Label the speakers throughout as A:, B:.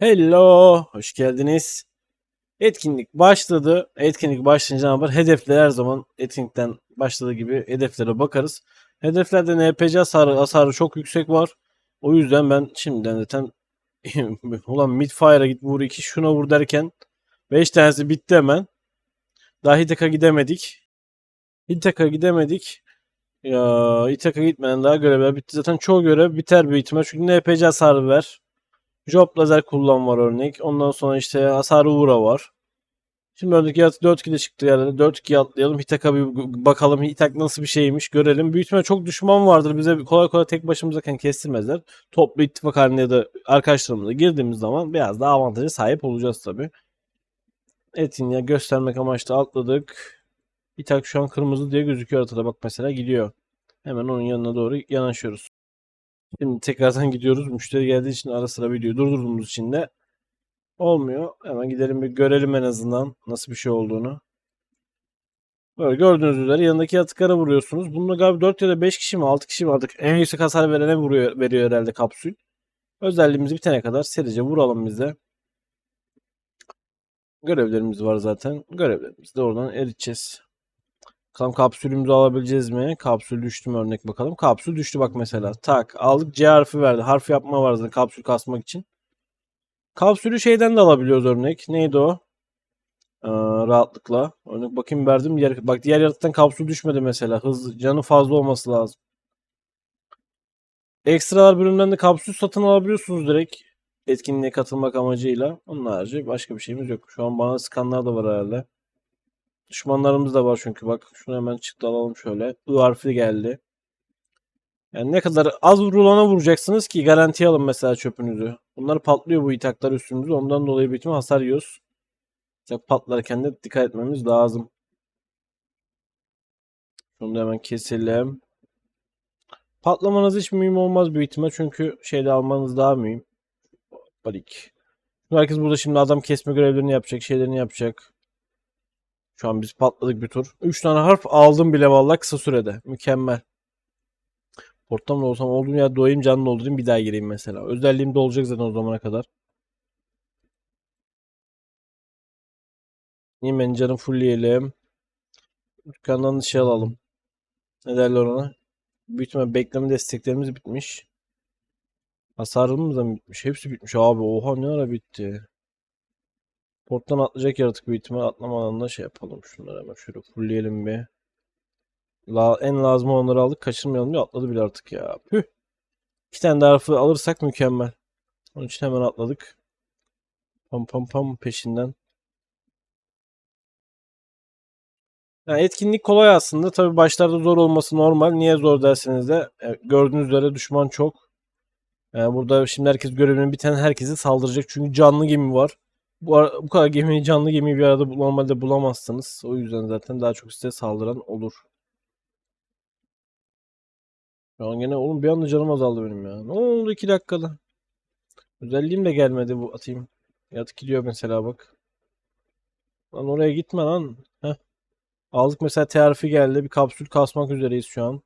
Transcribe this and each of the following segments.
A: Hello, hoş geldiniz. Etkinlik başladı. Etkinlik başlayınca ne yapar? Hedefler her zaman etkinlikten başladığı gibi hedeflere bakarız. Hedeflerde NPC hasarı, hasarı çok yüksek var. O yüzden ben şimdiden zaten ulan midfire'a git vur 2 şuna vur derken 5 tanesi bitti hemen. Daha Hitek'a gidemedik. Hitek'a gidemedik. Ya Hitek'a gitmeden daha görevler bitti. Zaten çoğu görev biter büyük ihtimal. Çünkü NPC hasarı ver. Job lazer kullan var örnek. Ondan sonra işte hasarı vura var. Şimdi öndeki yaratık 4-2'de çıktı yerlere. 4-2'ye atlayalım. Hitak'a bir bakalım. Hitak nasıl bir şeymiş görelim. Büyük ihtimalle çok düşman vardır. Bize kolay kolay tek başımıza kestirmezler. Toplu ittifak halinde ya da arkadaşlarımızla girdiğimiz zaman biraz daha avantaja sahip olacağız tabi. Etkinliğe göstermek amaçlı atladık. Hitak şu an kırmızı diye gözüküyor haritada. Bak mesela gidiyor. Hemen onun yanına doğru yanaşıyoruz. Şimdi tekrardan gidiyoruz. Müşteri geldiği için ara sıra video durdurduğumuz için de olmuyor. Hemen gidelim bir görelim en azından nasıl bir şey olduğunu. Böyle gördüğünüz üzere yanındaki yatıklara vuruyorsunuz. Bununla galiba 4 ya da 5 kişi mi 6 kişi mi artık en yüksek hasar verene vuruyor, veriyor herhalde kapsül. Özelliğimiz bitene kadar serice vuralım bize. Görevlerimiz var zaten. Görevlerimizi de oradan eriteceğiz. Bakalım kapsülümüzü alabileceğiz mi? Kapsül düştü mü örnek bakalım. Kapsül düştü bak mesela. Tak aldık C harfi verdi. Harf yapma var zaten kapsül kasmak için. Kapsülü şeyden de alabiliyoruz örnek. Neydi o? Ee, rahatlıkla. Örnek bakayım verdim. Diğer, bak diğer yaratıktan kapsül düşmedi mesela. Hızlı. Canı fazla olması lazım. Ekstralar bölümünden de kapsül satın alabiliyorsunuz direkt. Etkinliğe katılmak amacıyla. Onun harici başka bir şeyimiz yok. Şu an bana sıkanlar da var herhalde. Düşmanlarımız da var çünkü bak şunu hemen çıktı alalım şöyle. I harfi geldi. Yani ne kadar az vurulana vuracaksınız ki garantiye alın mesela çöpünüzü. Bunlar patlıyor bu itaklar üstümüzde. Ondan dolayı bütün hasar yiyoruz. İtak patlarken de dikkat etmemiz lazım. Şunu da hemen keselim. Patlamanız hiç mühim olmaz büyük ihtimal. Çünkü şeyde almanız daha mühim. Barik. Herkes burada şimdi adam kesme görevlerini yapacak, şeylerini yapacak. Şu an biz patladık bir tur. 3 tane harf aldım bile vallahi kısa sürede. Mükemmel. Porttan da olsam olduğum yerde doyayım canlı doldurayım bir daha gireyim mesela. Özelliğim de olacak zaten o zamana kadar. Hemen canım fullleyelim. Dükkandan şey alalım. Ne derler ona? Büyük ihtimal bekleme desteklerimiz bitmiş. Hasarımız da bitmiş? Hepsi bitmiş abi. Oha ne ara bitti. Porttan atlayacak yaratık büyük ihtimal atlamadan da şey yapalım. Şunları hemen şöyle fullleyelim bir. La, en lazım olanları aldık. Kaçırmayalım diye atladı bile artık ya. Püh. İki tane harfi alırsak mükemmel. Onun için hemen atladık. Pam pam pam peşinden. Yani etkinlik kolay aslında. Tabi başlarda zor olması normal. Niye zor derseniz de e, gördüğünüz üzere düşman çok. Yani burada şimdi herkes görevinin biten herkese saldıracak. Çünkü canlı gemi var. Bu, ara- bu kadar gemiyi canlı gemiyi bir arada normalde bulamazsınız. O yüzden zaten daha çok size saldıran olur. Şu an gene oğlum bir anda canım azaldı benim ya. Ne oldu 2 dakikada? Özelliğim de gelmedi bu atayım. Yatık gidiyor mesela bak. Lan oraya gitme lan. Heh. Aldık mesela tarifi geldi. Bir kapsül kasmak üzereyiz şu an.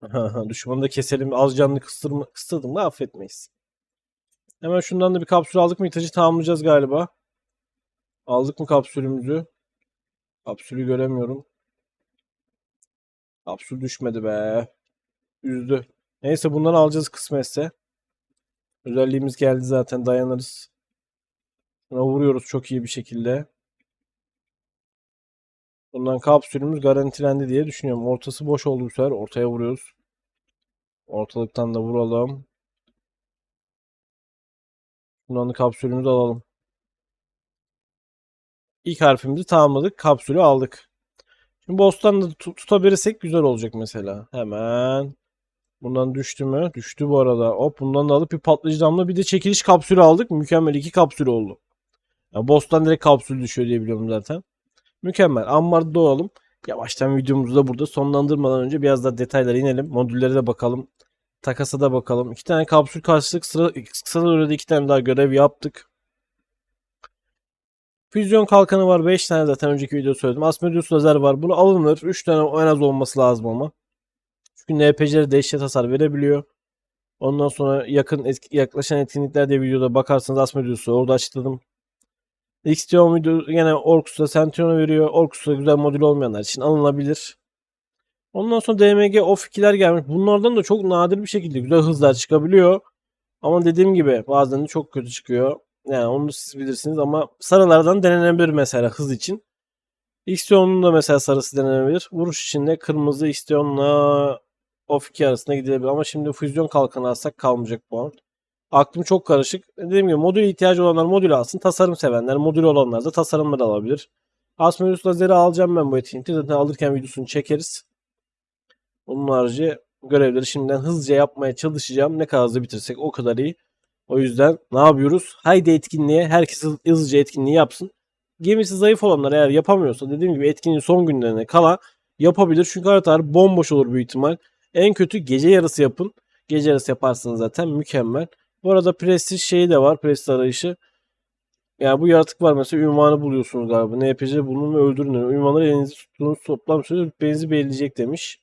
A: Düşmanı da keselim. Az canlı kıstırma, kıstırdım da affetmeyiz. Hemen şundan da bir kapsül aldık mı itacı tamamlayacağız galiba. Aldık mı kapsülümüzü? Kapsülü göremiyorum. Kapsül düşmedi be. Üzdü. Neyse bundan alacağız kısmetse. Özelliğimiz geldi zaten dayanırız. Buna vuruyoruz çok iyi bir şekilde. Bundan kapsülümüz garantilendi diye düşünüyorum. Ortası boş oldu bu sefer. Ortaya vuruyoruz. Ortalıktan da vuralım. Bundan da kapsülümüzü alalım. İlk harfimizi tamamladık. Kapsülü aldık. Şimdi boss'tan da tut- tutabilirsek güzel olacak mesela. Hemen. Bundan düştü mü? Düştü bu arada. Hop bundan da alıp bir patlayıcı bir de çekiliş kapsülü aldık. Mükemmel iki kapsül oldu. Yani boss'tan direkt kapsül düşüyor diye biliyorum zaten. Mükemmel. Ammar'da doğalım. Yavaştan videomuzu da burada sonlandırmadan önce biraz daha detaylara inelim. Modüllere de bakalım. Takasa da bakalım. İki tane kapsül karşılık sıra, kısa sürede iki tane daha görev yaptık. Füzyon kalkanı var. 5 tane zaten önceki video söyledim. Asmodeus lazer var. Bunu alınır. 3 tane en az olması lazım ama. Çünkü NPC'lere dehşet hasar verebiliyor. Ondan sonra yakın etki- yaklaşan etkinlikler diye videoda bakarsanız asma videosu orada açıkladım. XTO video yine Orkus'ta Centurion'a veriyor. Orkus'ta güzel modül olmayanlar için alınabilir. Ondan sonra DMG off 2'ler gelmiş. Bunlardan da çok nadir bir şekilde güzel hızlar çıkabiliyor. Ama dediğim gibi bazen de çok kötü çıkıyor. Yani onu siz bilirsiniz ama sarılardan denenebilir mesela hız için. Xteon'un da mesela sarısı denenebilir. Vuruş için de kırmızı Xteon'la off 2 arasında gidebilir. Ama şimdi füzyon kalkanı alsak kalmayacak puan. Aklım çok karışık. Dediğim gibi modül ihtiyacı olanlar modül alsın. Tasarım sevenler modül olanlar da tasarımları alabilir. Asmodius lazeri alacağım ben bu etkinlikte. Zaten alırken videosunu çekeriz. Onun harici görevleri şimdiden hızlıca yapmaya çalışacağım. Ne kadar hızlı bitirsek o kadar iyi. O yüzden ne yapıyoruz? Haydi etkinliğe. Herkes hız- hızlıca etkinliği yapsın. Gemisi zayıf olanlar eğer yapamıyorsa dediğim gibi etkinliğin son günlerine kala yapabilir. Çünkü haritalar bomboş olur büyük ihtimal. En kötü gece yarısı yapın. Gece yarısı yaparsanız zaten mükemmel. Bu arada prestij şeyi de var. Prestij arayışı. Yani bu yaratık var mesela ünvanı buluyorsunuz galiba. NPC bulun ve öldürün. Ünvanları elinizde tuttuğunuz toplam süre rütbenizi belirleyecek demiş.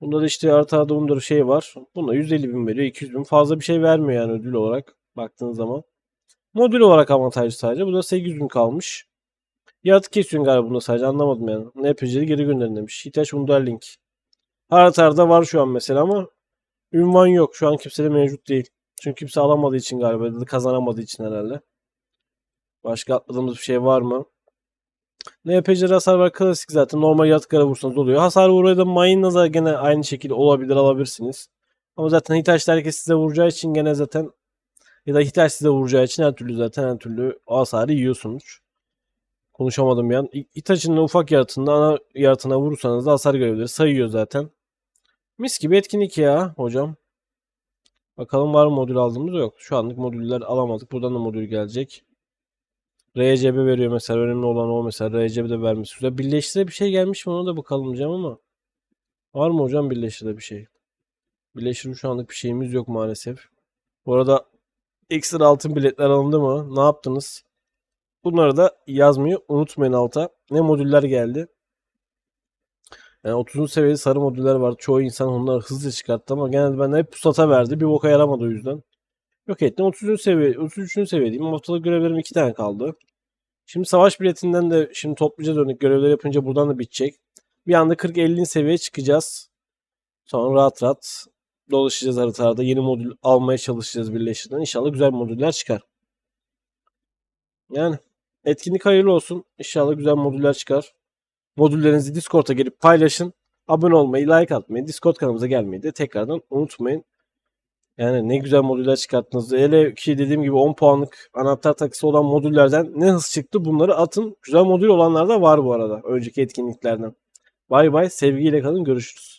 A: Bunda da işte haritada bunda şey var. Bunda 150 bin veriyor. 200 bin fazla bir şey vermiyor yani ödül olarak. Baktığınız zaman. Modül olarak avantajlı sadece. Bu da 800 bin kalmış. Yaratık kesiyorsun galiba bunda sadece anlamadım yani. NPC'yi geri gönderin demiş. İhtiyaç Wonder Link. Haritalarda var şu an mesela ama ünvan yok. Şu an kimsede mevcut değil. Çünkü kimse alamadığı için galiba. Kazanamadığı için herhalde. Başka atladığımız bir şey var mı? NPC'de hasar var klasik zaten. Normal yaratıklara vursanız oluyor. Hasar vuruyor da mayın nazar gene aynı şekilde olabilir alabilirsiniz. Ama zaten Hitachi herkes size vuracağı için gene zaten ya da Hitachi size vuracağı için her türlü zaten her türlü hasarı yiyorsunuz. Konuşamadım an. Hitachi'nin ufak yaratığında ana yaratığına vurursanız da hasar görevleri sayıyor zaten. Mis gibi etkinlik ya hocam. Bakalım var mı modül aldığımız yok. Şu anlık modüller alamadık. Buradan da modül gelecek. RCB veriyor mesela. Önemli olan o mesela. RCB de vermiş. Güzel. Birleştire bir şey gelmiş mi ona da bakalım diyeceğim ama. Var mı hocam birleştire bir şey? Birleştirim şu anlık bir şeyimiz yok maalesef. Bu arada ekstra altın biletler alındı mı? Ne yaptınız? Bunları da yazmayı unutmayın alta. Ne modüller geldi? Yani 30. seviyede sarı modüller var. Çoğu insan onları hızlı çıkarttı ama genelde ben hep pusata verdi. Bir boka yaramadı o yüzden. Yok ettim. 33. seviye, 33. seviyedeyim. Haftalık görevlerim 2 tane kaldı. Şimdi savaş biletinden de şimdi toplayacağız örnek görevleri yapınca buradan da bitecek. Bir anda 40-50. seviyeye çıkacağız. Sonra rahat rahat dolaşacağız haritalarda. Yeni modül almaya çalışacağız birleştirden. İnşallah güzel modüller çıkar. Yani etkinlik hayırlı olsun. İnşallah güzel modüller çıkar. Modüllerinizi Discord'a gelip paylaşın. Abone olmayı, like atmayı, Discord kanalımıza gelmeyi de tekrardan unutmayın. Yani ne güzel modüller çıkarttınız. Hele ki dediğim gibi 10 puanlık anahtar takısı olan modüllerden ne hız çıktı bunları atın. Güzel modül olanlar da var bu arada önceki etkinliklerden. Bay bay sevgiyle kalın görüşürüz.